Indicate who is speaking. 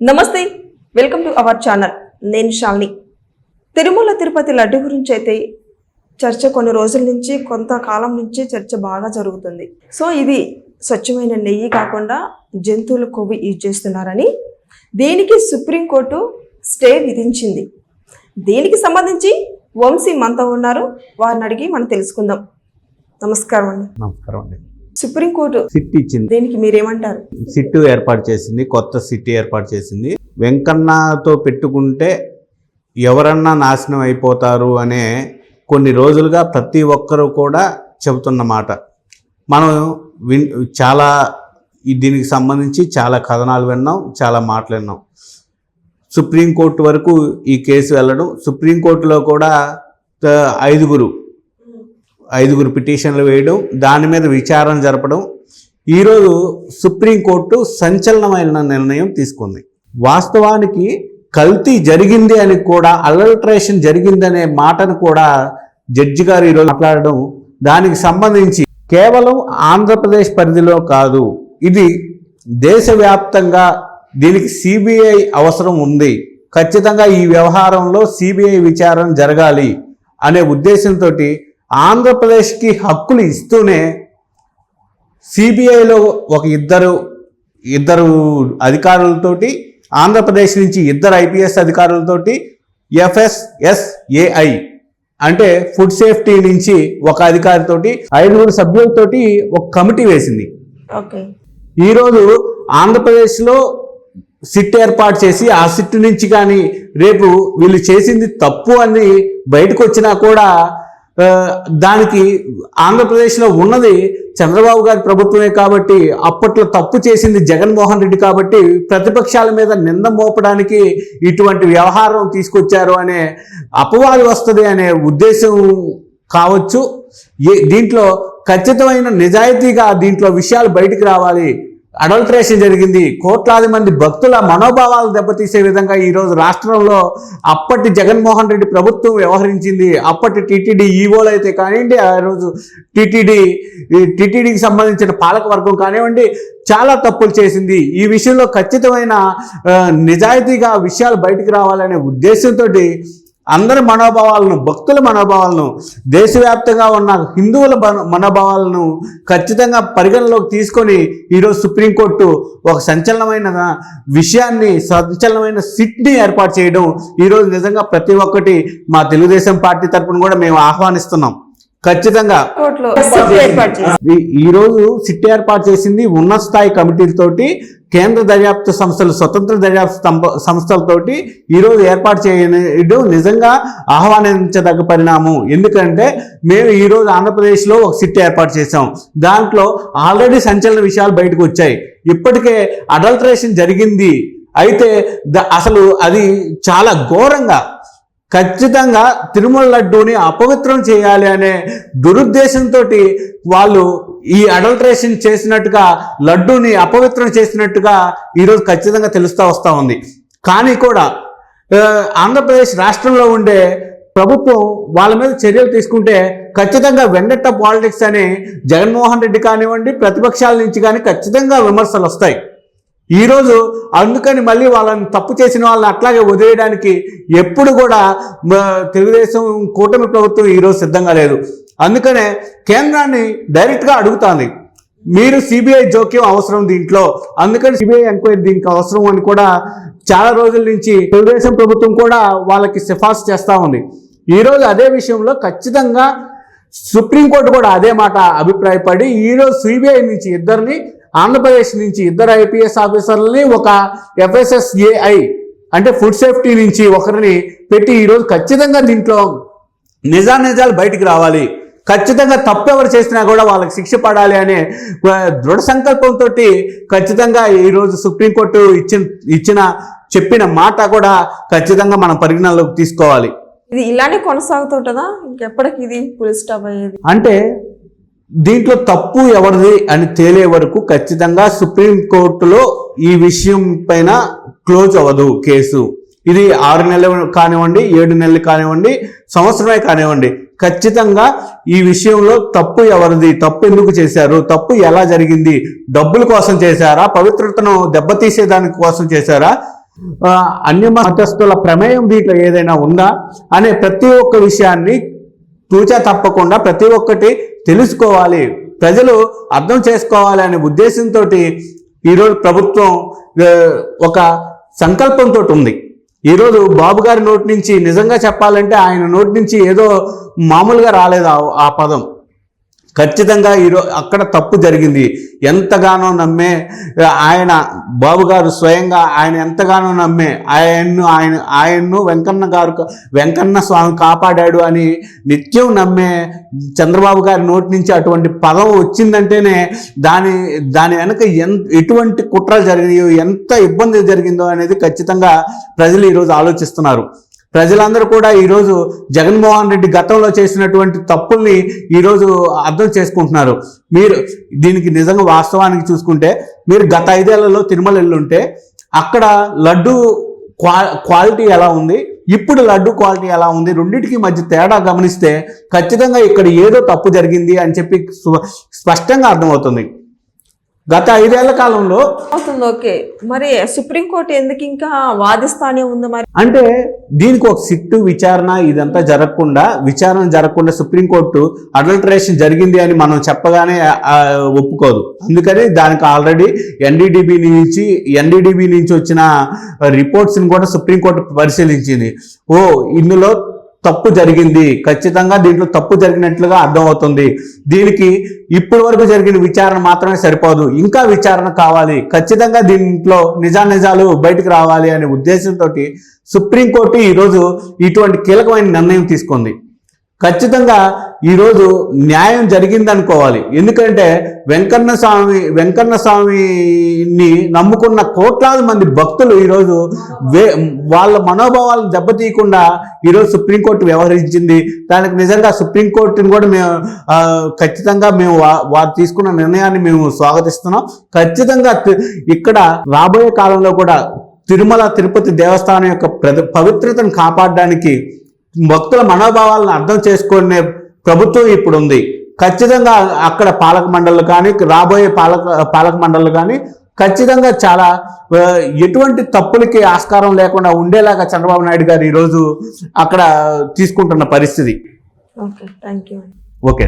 Speaker 1: నమస్తే welcome to our channel. నేను శాలిని. తిరుమల తిరుపతి లడ్డు గురించి అయితే చర్చ కొన్ని రోజుల నుంచి కొంతకాలం నుంచి చర్చ బాగా జరుగుతుంది. సో ఇది స్వచ్ఛమైన నెయ్యి కాకుండా జంతువుల కొవ్వు యూజ్ చేస్తున్నారని దీనికి సుప్రీంకోర్టు స్టే విధించింది. దీనికి సంబంధించి వంశీ మనతో ఉన్నారు. వారిని అడిగి మనం తెలుసుకుందాం. నమస్కారం అండి.
Speaker 2: నమస్కారం అండి.
Speaker 1: సుప్రీంకోర్టు
Speaker 2: సిట్ ఇచ్చింది.
Speaker 1: దీనికి మీరేమంటారు?
Speaker 2: సిట్టు ఏర్పాటు చేసింది కొత్త సిట్టి ఏర్పాటు చేసింది. వెంకన్నతో పెట్టుకుంటే ఎవరన్నా నాశనం అయిపోతారు అనే కొన్ని రోజులుగా ప్రతి ఒక్కరూ కూడా చెబుతున్న మాట. మనం విన్ చాలా దీనికి సంబంధించి చాలా కథనాలు విన్నాం చాలా మాటలు విన్నాం సుప్రీంకోర్టు వరకు ఈ కేసు వెళ్ళడం సుప్రీంకోర్టులో కూడా ఐదుగురు ఐదుగురు పిటిషన్లు వేయడం దాని మీద విచారణ జరపడం. ఈరోజు సుప్రీంకోర్టు సంచలనమైన నిర్ణయం తీసుకుంది. వాస్తవానికి కల్తీ జరిగింది అని కూడా అలల్ట్రేషన్ జరిగిందనే మాటను కూడా జడ్జి గారు ఈరోజు మాట్లాడడం దానికి సంబంధించి కేవలం ఆంధ్రప్రదేశ్ పరిధిలో కాదు ఇది దేశవ్యాప్తంగా దీనికి సిబిఐ అవసరం ఉంది. ఖచ్చితంగా ఈ వ్యవహారంలో సిబిఐ విచారణ జరగాలి అనే ఉద్దేశంతో ఆంధ్రప్రదేశ్కి హక్కులు ఇస్తూనే సిబిఐలో ఒక ఇద్దరు ఇద్దరు అధికారులతోటి ఆంధ్రప్రదేశ్ నుంచి ఇద్దరు ఐపీఎస్ అధికారులతోటి ఎఫ్ఎస్ఎస్ఏఐ అంటే ఫుడ్ సేఫ్టీ నుంచి ఒక అధికారితోటి ఐదుగురు సభ్యులతోటి ఒక కమిటీ వేసింది. ఈరోజు ఆంధ్రప్రదేశ్లో సిట్ ఏర్పాటు చేసి ఆ సిట్ నుంచి కానీ రేపు వీళ్ళు చేసింది తప్పు అని బయటకు వచ్చినా కూడా దానికి ఆంధ్రప్రదేశ్లో ఉన్నది చంద్రబాబు గారి ప్రభుత్వమే కాబట్టి అప్పట్లో తప్పు చేసింది జగన్మోహన్ రెడ్డి కాబట్టి ప్రతిపక్షాల మీద నింద మోపడానికి ఇటువంటి వ్యవహారం తీసుకొచ్చారు అనే అపవాది వస్తుంది అనే ఉద్దేశం కావచ్చు. ఏ దీంట్లో ఖచ్చితమైన నిజాయితీగా దీంట్లో విషయాలు బయటికి రావాలి. అడల్ట్రేషన్ జరిగింది. కోట్లాది మంది భక్తుల మనోభావాలు దెబ్బతీసే విధంగా ఈరోజు రాష్ట్రంలో అప్పటి జగన్మోహన్ రెడ్డి ప్రభుత్వం వ్యవహరించింది. అప్పటి టీటీడీ ఈవోలు అయితే కానివ్వండి ఆ రోజు టీటీడీ టీటీడీకి సంబంధించిన పాలకవర్గం కానివ్వండి చాలా తప్పులు చేసింది. ఈ విషయంలో ఖచ్చితమైన నిజాయితీగా విషయాలు బయటకు రావాలనే ఉద్దేశంతో అందరి మనోభావాలను భక్తుల మనోభావాలను దేశవ్యాప్తంగా ఉన్న హిందువుల మన- మనోభావాలను ఖచ్చితంగా పరిగణలోకి తీసుకొని ఈరోజు సుప్రీంకోర్టు ఒక సంచలనమైన విషయాన్ని సంచలనమైన సిట్ని ఏర్పాటు చేయడం ఈరోజు నిజంగా ప్రతి ఒక్కటి మా తెలుగుదేశం పార్టీ తరపున కూడా మేము ఆహ్వానిస్తున్నాం. ఖచ్చితంగా ఈ- రోజు సిట్ ఏర్పాటు చేసింది ఉన్నత స్థాయి కమిటీలతోటి కేంద్ర దర్యాప్తు సంస్థలు స్వతంత్ర దర్యాప్తు సంస్థలతోటి ఈ రోజు ఏర్పాటు చేయడం నిజంగా ఆహ్వానించదగ్గ పరిణామం. ఎందుకంటే మేము ఈ రోజు ఆంధ్రప్రదేశ్లో ఒక సిట్ ఏర్పాటు చేసాం దాంట్లో ఆల్రెడీ సంచలన విషయాలు బయటకు వచ్చాయి. ఇప్పటికే అడల్ట్రేషన్ జరిగింది. అయితే అసలు అది చాలా ఘోరంగా ఖచ్చితంగా తిరుమల లడ్డూని అపవిత్రం చేయాలి అనే దురుద్దేశంతో వాళ్ళు ఈ అడల్ట్రేషన్ చేసినట్టుగా లడ్డూని అపవిత్రం చేసినట్టుగా ఈరోజు ఖచ్చితంగా తెలుస్తూ వస్తూ ఉంది. కానీ కూడా ఆంధ్రప్రదేశ్ రాష్ట్రంలో ఉండే ప్రభుత్వం వాళ్ళ మీద చర్యలు తీసుకుంటే ఖచ్చితంగా వెండట్ట పాలిటిక్స్ అని జగన్మోహన్ రెడ్డి కానివ్వండి ప్రతిపక్షాల నుంచి కానీ ఖచ్చితంగా విమర్శలు వస్తాయి. ఈరోజు అందుకని మళ్ళీ వాళ్ళని తప్పు చేసిన వాళ్ళని అట్లాగే వదిలేయడానికి ఎప్పుడు కూడా తెలుగుదేశం కూటమి ప్రభుత్వం ఈరోజు సిద్ధంగా లేదు. అందుకనే కేంద్రాన్ని డైరెక్ట్గా అడుగుతుంది. మీరు సిబిఐ జోక్యం అవసరం దీంట్లో. అందుకని సిబిఐ ఎంక్వైరీ దీనికి అవసరం అని కూడా చాలా రోజుల నుంచి తెలుగుదేశం ప్రభుత్వం కూడా వాళ్ళకి సిఫార్సు చేస్తూ ఉంది. ఈరోజు అదే విషయంలో ఖచ్చితంగా సుప్రీంకోర్టు కూడా అదే మాట అభిప్రాయపడి ఈరోజు సిబిఐ నుంచి ఇద్దరిని ఆంధ్రప్రదేశ్ నుంచి ఇద్దరు ఐపీఎస్ ఆఫీసర్లని ఒక ఎఫ్ఎస్ఎస్ఏఐ అంటే ఫుడ్ సేఫ్టీ నుంచి ఒకరిని పెట్టి ఈరోజు ఖచ్చితంగా దీంట్లో నిజానిజాలు బయటికి రావాలి. ఖచ్చితంగా తప్పు ఎవరు చేసినా కూడా వాళ్ళకి శిక్ష పడాలి అనే దృఢ సంకల్పంతో ఖచ్చితంగా ఈరోజు సుప్రీంకోర్టు ఇచ్చిన ఇచ్చిన చెప్పిన మాట కూడా ఖచ్చితంగా మనం పరిగణనలోకి తీసుకోవాలి.
Speaker 1: ఇది ఇలానే కొనసాగుతుంటుందా? ఇంకెప్పటికి ఇది ఫుల్ స్టాప్ అయ్యేది?
Speaker 2: అంటే దీంట్లో తప్పు ఎవరిది అని తేలే వరకు ఖచ్చితంగా సుప్రీంకోర్టులో ఈ విషయం పైన క్లోజ్ అవ్వదు కేసు. ఇది ఆరు నెలలు కానివ్వండి ఏడు నెలలు కానివ్వండి సంవత్సరమే కానివ్వండి. ఖచ్చితంగా ఈ విషయంలో తప్పు ఎవరిది తప్పు ఎందుకు చేశారు తప్పు ఎలా జరిగింది డబ్బుల కోసం చేశారా పవిత్రతను దెబ్బతీసే దాని కోసం చేశారా అన్య మతస్థుల ప్రమేయం దీంట్లో ఏదైనా ఉందా అనే ప్రతి ఒక్క విషయాన్ని తూచా తప్పకుండా ప్రతి ఒక్కటి తెలుసుకోవాలి. ప్రజలు అర్థం చేసుకోవాలి అనే ఉద్దేశంతో ఈరోజు ప్రభుత్వం ఒక సంకల్పంతో ఉంది. ఈరోజు బాబు గారి నోటి నుంచి నిజంగా చెప్పాలంటే ఆయన నోటి నుంచి ఏదో మామూలుగా రాలేదు ఆ పదం. ఖచ్చితంగా ఈరో అక్కడ తప్పు జరిగింది. ఎంతగానో నమ్మే ఆయన బాబు గారు స్వయంగా ఆయన ఎంతగానో నమ్మే ఆయన్ను ఆయన ఆయన్ను వెంకన్న గారు వెంకన్న స్వామి కాపాడాడు అని నిత్యం నమ్మే చంద్రబాబు గారి నోటి నుంచి అటువంటి పదం వచ్చిందంటేనే దాని దాని వెనక ఎంత ఎటువంటి కుట్రలు జరిగినాయో ఎంత ఇబ్బంది జరిగిందో అనేది ఖచ్చితంగా ప్రజలు ఈరోజు ఆలోచిస్తున్నారు. ప్రజలందరూ కూడా ఈరోజు జగన్మోహన్ రెడ్డి గతంలో చేసినటువంటి తప్పుల్ని ఈరోజు అర్థం చేసుకుంటున్నారు. మీరు దీనికి నిజంగా వాస్తవానికి చూసుకుంటే మీరు గత ఐదేళ్ళలో తిరుమల వెళ్ళుంటే అక్కడ లడ్డు క్వా క్వాలిటీ ఎలా ఉంది? ఇప్పుడు లడ్డు క్వాలిటీ ఎలా ఉంది? రెండింటికి మధ్య తేడా గమనిస్తే ఖచ్చితంగా ఇక్కడ ఏదో తప్పు జరిగింది అని చెప్పి స్పష్టంగా అర్థమవుతుంది. గత ఐదేళ్ళ కాలంలో
Speaker 1: అవుతుంది ఓకే. మరి సుప్రీంకోర్టు ఎందుకు ఇంకా వాదిస్తానే ఉంది మరి?
Speaker 2: అంటే దీనికి ఒక సిట్టు విచారణ ఇదంతా జరగకుండా విచారణ జరగకుండా సుప్రీంకోర్టు అడల్టరేషన్ జరిగింది అని మనం చెప్పగానే ఒప్పుకోదు. అందుకని దానికి ఆల్రెడీ ఎన్డీడీబీ నుంచి ఎన్డీడీబీ నుంచి వచ్చిన రిపోర్ట్స్ని కూడా సుప్రీంకోర్టు పరిశీలించింది. ఓ ఇందులో తప్పు జరిగింది. ఖచ్చితంగా దీంట్లో తప్పు జరిగినట్లుగా అర్థమవుతుంది. దీనికి ఇప్పటి వరకు జరిగిన విచారణ మాత్రమే సరిపోదు. ఇంకా విచారణ కావాలి. ఖచ్చితంగా దీంట్లో నిజానిజాలు బయటకు రావాలి అనే ఉద్దేశంతో సుప్రీంకోర్టు ఈరోజు ఇటువంటి కీలకమైన నిర్ణయం తీసుకుంది. ఖచ్చితంగా ఈరోజు న్యాయం జరిగిందనుకోవాలి. ఎందుకంటే వెంకన్న స్వామి వెంకన్న స్వామిని నమ్ముకున్న కోట్లాది మంది భక్తులు ఈరోజు వే వాళ్ళ మనోభావాలను దెబ్బతీయకుండా ఈరోజు సుప్రీంకోర్టు వ్యవహరించింది. దానికి నిజంగా సుప్రీంకోర్టుని కూడా మేము ఖచ్చితంగా మేము వారు తీసుకున్న నిర్ణయాన్ని మేము స్వాగతిస్తున్నాం. ఖచ్చితంగా ఇక్కడ రాబోయే కాలంలో కూడా తిరుమల తిరుపతి దేవస్థానం యొక్క ప్రద పవిత్రతను కాపాడడానికి భక్తుల మనోభావాలను అర్థం చేసుకునే ప్రభుత్వం ఇప్పుడు ఉంది ఖచ్చితంగా అక్కడ పాలక మండళ్ళు కానీ రాబోయే పాలక పాలక మండళ్ళు కానీ ఖచ్చితంగా చాలా ఎటువంటి తప్పులకి ఆస్కారం లేకుండా ఉండేలాగా చంద్రబాబు నాయుడు గారు ఈరోజు అక్కడ తీసుకుంటున్న పరిస్థితి.
Speaker 1: Okay thank you
Speaker 2: okay.